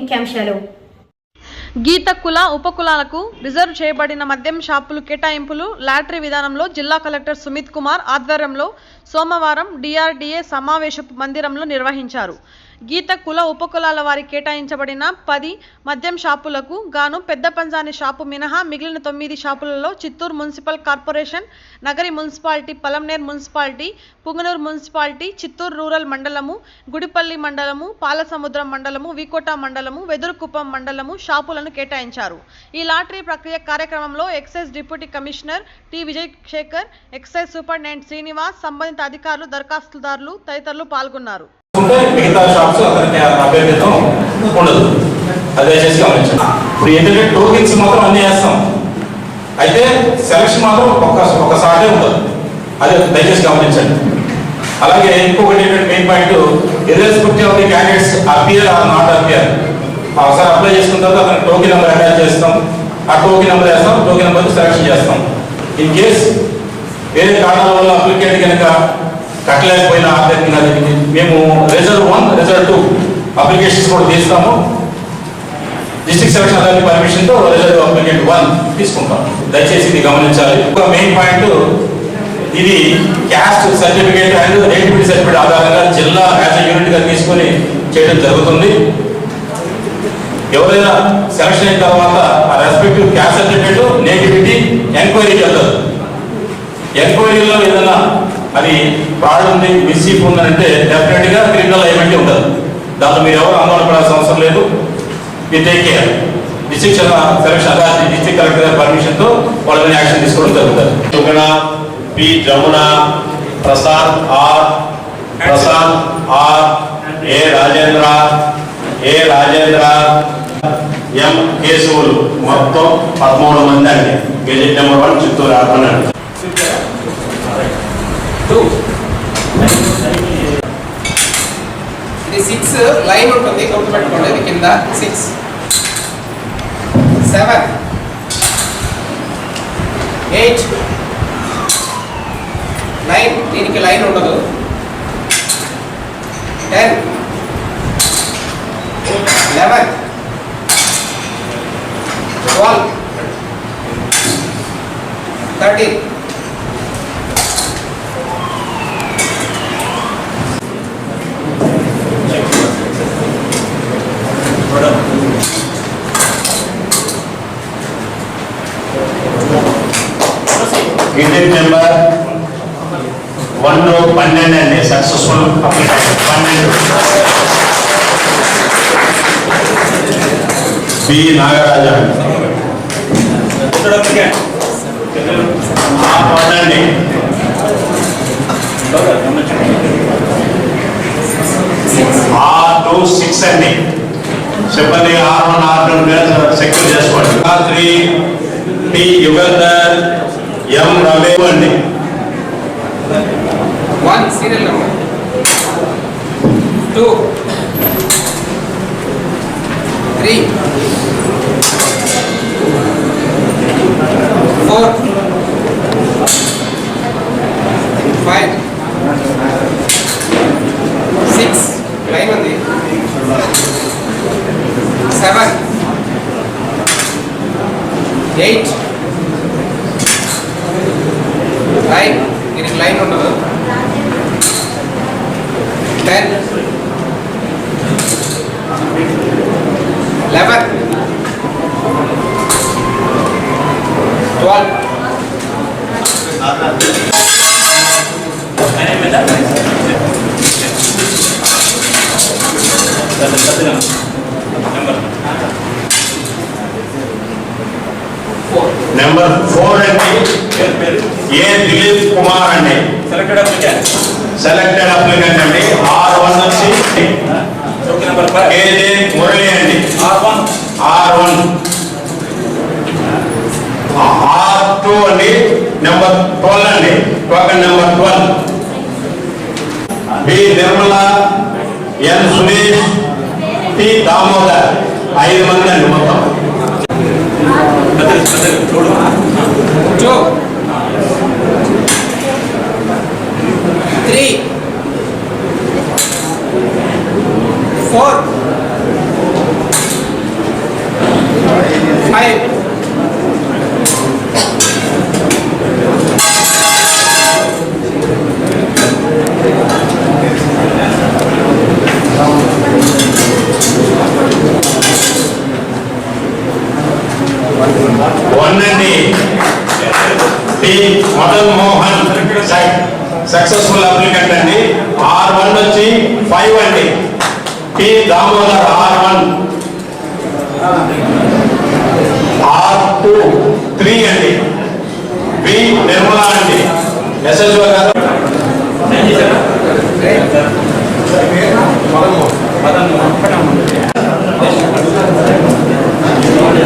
ముఖ్యాంశాలు. గీత కుల ఉపకులాలకు రిజర్వ్ చేయబడిన మద్యం షాపులు కేటాయింపులు లాటరీ విధానంలో జిల్లా కలెక్టర్ సుమిత్ కుమార్ ఆధ్వర్యంలో సోమవారం డిఆర్డీఏ సమావేశపు మందిరంలో నిర్వహించారు. గీత కుల ఉపకులాల వారి కేటాయించబడిన పది మద్యం షాపులకు గాను పెద్ద పంజాని షాపు మినహా మిగిలిన తొమ్మిది షాపులలో Chittoor municipal corporation Nagari municipality Palamaner municipality Punganur municipality Chittoor rural మండలము గుడిపల్లి మండలము పాలసముద్రం మండలము వికోట మండలము వెదురుకుప్పం మండలము షాపులను కేటాయించారు. ఈ లాటరీ ప్రక్రియ కార్యక్రమంలో excise deputy commissioner T. Vijay Shekar excise superintendent Srinivas సంబంధిత అధికారులు దరఖాస్తుదారులు తదితరులు పాల్గొన్నారు. ఉంటే మిగతా షాప్స్ అతనికి అభ్యర్థితం ఉండదు. అది దయచేసి గమనించండి. ఇప్పుడు ఏంటంటే టోకెన్స్ మాత్రం అన్ని వేస్తాం అయితే సెలక్షన్ మాత్రం ఒక్క ఒక్కసారి ఉండదు. అది దయచేసి గమనించండి. అలాగే ఇంకొకటి ఏంటంటే main point irrespective of the candidates appear or not appear ఒకసారి అప్లై చేసుకున్న తర్వాత అతనికి టోకెన్ నెంబర్ అటాచ్ చేస్తాం. ఆ టోకెన్ నెంబర్ వేస్తాం. టోకెన్ నెంబర్ సెలక్షన్ చేస్తాం. ఇన్ కేస్ వేరే కారణాల వల్ల అప్లికేట్ కనుక కట్టలేకపోయినా ఆధ్యాత్మికంగా జరిగింది మేము reserve one reserve two applications కూడా తీస్తాము డిస్ట్రిక్ట్ సెలక్షన్ అథారిటీ పర్మిషన్తో రిజర్వ్ అప్లికేట్ వన్ తీసుకుంటాం. దయచేసి ఇది గమనించాలి. ఒక మెయిన్ పాయింట్ ఇది caste certificate and nativity certificate ఆధారంగా జిల్లా యాజ్ యూనిట్గా తీసుకొని చేయడం జరుగుతుంది. ఎవరైనా సెలక్షన్ అయిన తర్వాత ఆ respective caste certificate nativity enquiry వెళ్తారు ఎంక్వైరీలో ఏదైనా అది ఫ్రాడ్ మిస్సీఫ్ ఉందంటే డెఫినెట్గా క్రిమినల్ లైబిలిటీ ఉంటుంది. దాంట్లో మీరు ఎవరు ఆందోళన పడాల్సిన అవసరం లేదు. మీరు take care district selection authority district collector గారి పర్మిషన్తో వాళ్ళ మీద యాక్షన్ తీసుకోవడం జరుగుతుంది. Suguna P. Jamuna Prasad R. Prasad R. A. Rajendra A. Rajendra M. Keshavulu. మొత్తం పదమూడు మంది అండి. Gazette number one Chittoor urban అండి ఇది సిక్స్ లైన్ ఉంటుంది గుర్తుపెట్టుకోండి ఇది కింద సిక్స్ సెవెన్ ఎయిట్ నైన్ దీనికి లైన్ ఉండదు. Ten eleven twelve thirteen gazette number one పన్నెండు అండి సక్సెస్ఫుల్ పన్నెండు బి నాగరాజు పన్నండి ఆర్ టూ సిక్స్ అండి చెప్పండి R one R two secure చేసుకోండి R three T Yugandhar M Ravi అండి one serial number two three four five six line ఉంది seven eight line దీనికి లైన్ ఉండదు ten eleven twelve four number four అండి A Dilip Kumar అండి? Selected applicant selected applicant అండి. R one వచ్చి KJ Murali అండి. R one R one R two అండి. Number twelve అండి. Token number twelve B Nirmala N Sunish T Damodar. ఐదు మంది అండి మొత్తం చూడు two three four five one అండి T Madan Mohan successful applicant అండి ఆర్ వన్ వచ్చి ఫైవ్ అండి Damodar R one R two three అండి. బి నిర్మలా అండి. ఎస్ఎస్ఓ గారు.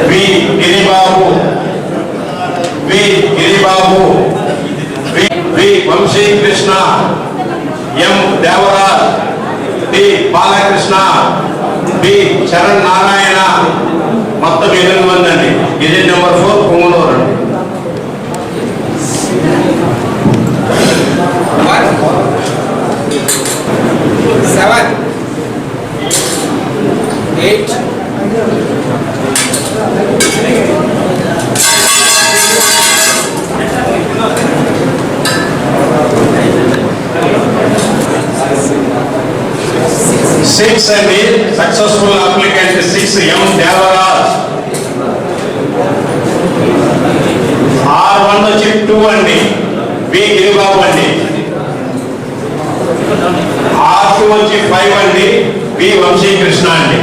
V. Giribabu. V. Giribabu. V. V. Vamsi Krishna. M. Devaraj. B Balakrishna. B Charan Narayana. మొత్తం ఎనిమిది మంది అండి. ఇది నెంబర్ ఫోర్ పొంగులు సిక్స్ అండి successful applicant six M Devaraj. R one వచ్చి టూ అండి. బి గిరిబాబు అండి. ఆర్ టూ వచ్చి ఫైవ్ అండి. బి వంశీకృష్ణ అండి.